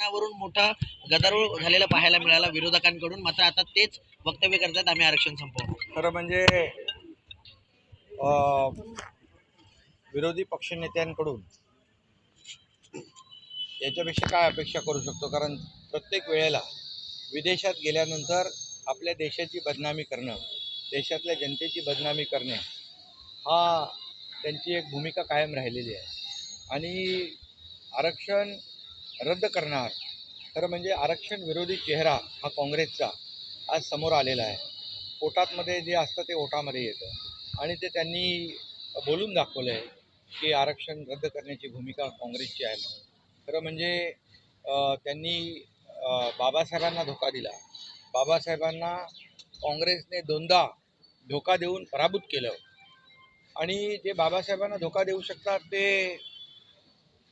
आरक्षणावरून मोठा गदारोळ झालेला पाहायला मिळाला विरोधकांकडून. मात्र आता तेच वक्तव्य करतात आम्ही आरक्षण संपवू खरं म्हणजे विरोधी पक्षनेत्यांकडून याच्यापेक्षा काय अपेक्षा करू शकतो? कारण प्रत्येक वेळेला विदेशात गेल्यानंतर आपल्या देशाची बदनामी करणं देशातल्या जनतेची बदनामी करणे हा त्यांची एक भूमिका कायम राहिलेली आहे. आणि आरक्षण रद्द करणार. तर म्हणजे आरक्षण विरोधी चेहरा हा काँग्रेसचा आज समोर आलेला आहे. पोटातमध्ये जे असतं ते ओटामध्ये येतं. आणि ते त्यांनी बोलून दाखवलं आहे की आरक्षण रद्द करण्याची भूमिका काँग्रेसची आहे म्हणून. खरं म्हणजे त्यांनी बाबासाहेबांना धोका दिला. बाबासाहेबांना काँग्रेसने दोनदा धोका देऊन पराभूत केलं. आणि जे बाबासाहेबांना धोका देऊ शकतात ते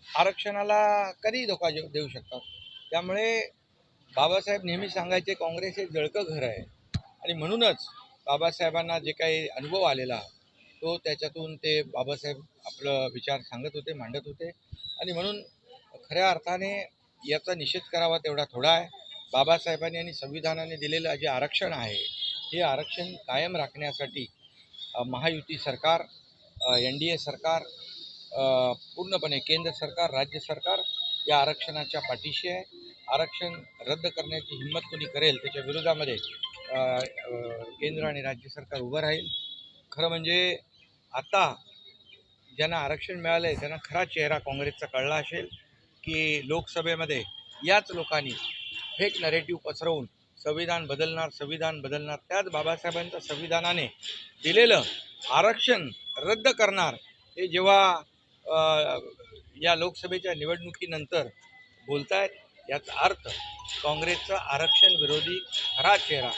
आरक्षणाला कधी धोका देऊ देऊ शकतात? त्यामुळे बाबासाहेब नेहमी सांगायचे काँग्रेस हे जळकं घर आहे. आणि म्हणूनच बाबासाहेबांना जे काही अनुभव आलेला तो त्याच्यातून ते बाबासाहेब आपलं विचार सांगत होते मांडत होते. आणि म्हणून खऱ्या अर्थाने याचा निषेध करावा तेवढा थोडा आहे. बाबासाहेबांनी आणि संविधानाने दिलेलं जे आरक्षण आहे हे आरक्षण कायम राखण्यासाठी महायुती सरकार एन डी ए सरकार पूर्णपणे केंद्र सरकार राज्य सरकार या आरक्षणाच्या पाठीशी आहे. आरक्षण रद्द करण्याची हिंमत कोणी करेल त्याच्या विरोधामध्ये केंद्र आणि राज्य सरकार उभं राहील. खरं म्हणजे आता ज्यांना आरक्षण मिळालं आहे त्यांना खरा चेहरा काँग्रेसचा कळला असेल की लोकसभेमध्ये याच लोकांनी फेक नरेटिव्ह पसरवून संविधान बदलणार संविधान बदलणार त्याच बाबासाहेबांच्या संविधानाने दिलेलं आरक्षण रद्द करणार हे जेव्हा या लोकसभेच्या निवडणुकीनंतर बोलतायत याचा अर्थ काँग्रेसचा आरक्षण विरोधी खरा चेहरा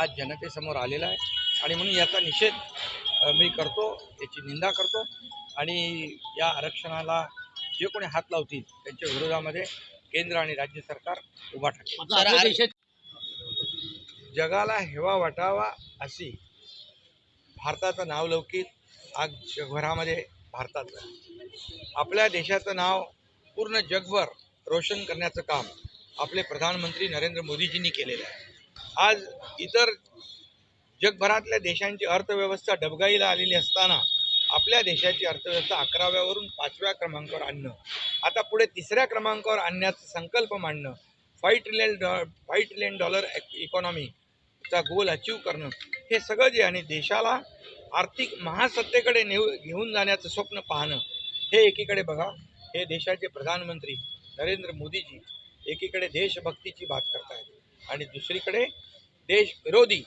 आज जनतेसमोर आलेला आहे. आणि म्हणून याचा निषेध मी करतो याची निंदा करतो. आणि या आरक्षणाला जे कोणी हात लावतील त्यांच्या विरोधामध्ये केंद्र आणि राज्य सरकार उभा ठाकेल जगाला हेवा वाटावा अशी भारताचं नावलौकिक आज जगभरामध्ये भारताचं. आपल्या देशाचं नाव पूर्ण जगभर रोशन करण्याचं काम आपले प्रधानमंत्री नरेंद्र मोदीजींनी केलेलं आहे. आज इतर जगभरातल्या देशांची अर्थव्यवस्था डबगाईला आलेली असताना आपल्या देशाची अर्थव्यवस्था अकराव्यावरून पाचव्या क्रमांकावर आणणं आता पुढे तिसऱ्या क्रमांकावर आणण्याचा संकल्प मांडणं five trillion dollar five trillion dollar इकॉनॉमीचा goal achieve करणं हे सगळं जे आणि देशाला आर्थिक महासत्तेकडे नेऊ घेऊन जाण्याचं स्वप्न पाहणं. हे एकीकडे बघा हे देशाचे प्रधानमंत्री नरेंद्र मोदीजी एकीकडे देशभक्तीची बात करतायत. आणि दुसरीकडे देश विरोधी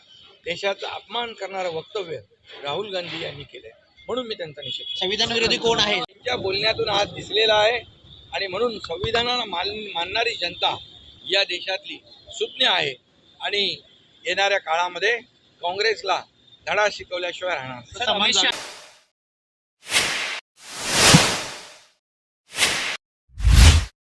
देशाचा अपमान करणारं वक्तव्य राहुल गांधी यांनी केलंय. म्हणून मी त्यांचा निषेध करतो. संविधान विरोधी कोण आहे? त्यांच्या बोलण्यातून आज दिसलेला आहे. आणि म्हणून संविधानाला मान मानणारी जनता या देशातली सुज्ञ आहे. आणि येणाऱ्या काळामध्ये काँग्रेसला धडा शिकवल्याशिवाय राहणार.